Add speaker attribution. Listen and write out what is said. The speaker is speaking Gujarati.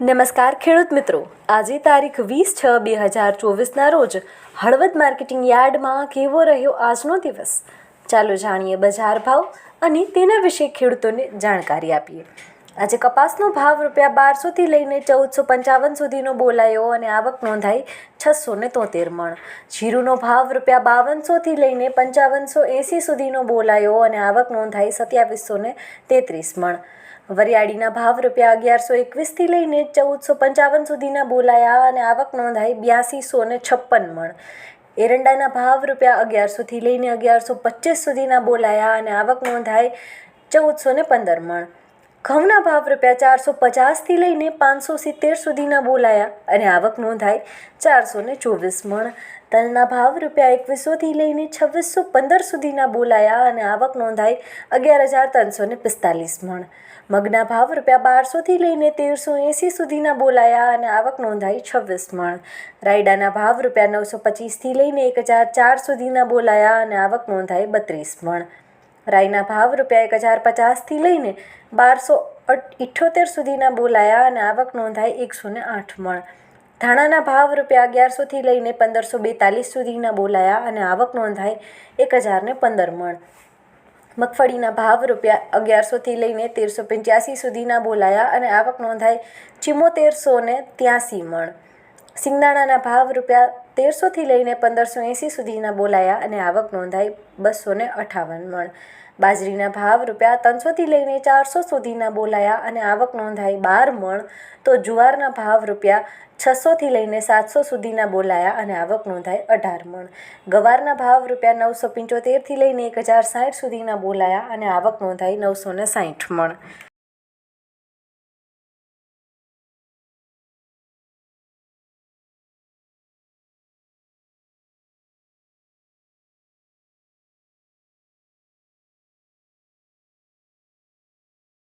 Speaker 1: નમસ્કાર ખેડૂત મિત્રો. આજે તારીખ વીસ છ બે હજાર ચોવીસના રોજ હળવદ માર્કેટિંગ યાર્ડમાં કેવો રહ્યો આજનો દિવસ? ચાલો જાણીએ બજાર ભાવ અને તેના વિશે ખેડૂતોને જાણકારી આપીએ. આજે કપાસનો ભાવ રૂપિયા બારસોથી લઈને ચૌદસો પંચાવન સુધીનો બોલાયો અને આવક નોંધાઈ છસો ને તોતેર મણ. જીરુનો ભાવ રૂપિયા બાવનસોથી લઈને પંચાવનસો એંસી સુધીનો બોલાયો અને આવક નોંધાઈ સત્યાવીસો ને તેત્રીસ મણ. વરિયાળીના ભાવ રૂપિયા અગિયારસો એકવીસથી લઈને ચૌદસો પંચાવન સુધીના બોલાયા અને આવક નોંધાઈ બ્યાસીસો ને છપ્પન મણ. એરંડાના ભાવ રૂપિયા અગિયારસોથી લઈને અગિયારસો પચીસ સુધીના બોલાયા અને આવક નોંધાઈ ચૌદસો ને પંદર મણ. ઘઉંના ભાવ રૂપિયા ચારસો પચાસથી લઈને પાંચસો સિત્તેર સુધીના બોલાયા અને આવક નોંધાઈ ચારસો ને ચોવીસ મણ. તલના ભાવ રૂપિયા એકવીસોથી લઈને છવ્વીસો પંદર સુધીના બોલાયા અને આવક નોંધાઈ અગિયાર હજાર ત્રણસો ને પિસ્તાલીસ મણ. મગના ભાવ રૂપિયા બારસોથી લઈને તેરસો એંસી સુધીના બોલાયા અને આવક નોંધાઈ છવ્વીસ મણ. રાયડાના ભાવ રૂપિયા નવસો પચીસથી લઈને એક હજાર ચાર સુધીના બોલાયા અને આવક નોંધાઈ બત્રીસ મણ. રાઈના ભાવ રૂપિયા એક હજાર પચાસથી લઈને બારસો ઇઠ્યોતેર સુધીના બોલાયા અને આવક નોંધાઈ એકસો ને આઠ મણ. ધાણાના ભાવ રૂપિયા અગિયારસોથી લઈને પંદરસો બેતાલીસ સુધીના બોલાયા અને આવક નોંધાઈ એક હજાર ને પંદર મણ. મગફળીના ભાવ રૂપિયા અગિયારસોથી લઈને તેરસો પંચ્યાસી સુધીના બોલાયા અને આવક નોંધાઈ ચિમોતેરસો ને ત્યાસી મણ. સિંગદાણાના ભાવ રૂપિયા તેરસોથી લઈને પંદરસો એંસી સુધીના બોલાયા અને આવક નોંધાઈ બસો ને અઠાવન મણ. બાજરીના ભાવ રૂપિયા ત્રણસોથી લઈને ચારસો સુધીના બોલાયા અને આવક નોંધાઈ બાર મણ. તો જુવારના ભાવ રૂપિયા છસોથી લઈને સાતસો સુધીના બોલાયા અને આવક નોંધાઈ અઢાર મણ. ગવારના ભાવ રૂપિયા નવસો પંચોતેરથી લઈને એક હજાર સાઠ સુધીના બોલાયા અને આવક નોંધાઈ નવસો ને સાઠ મણ.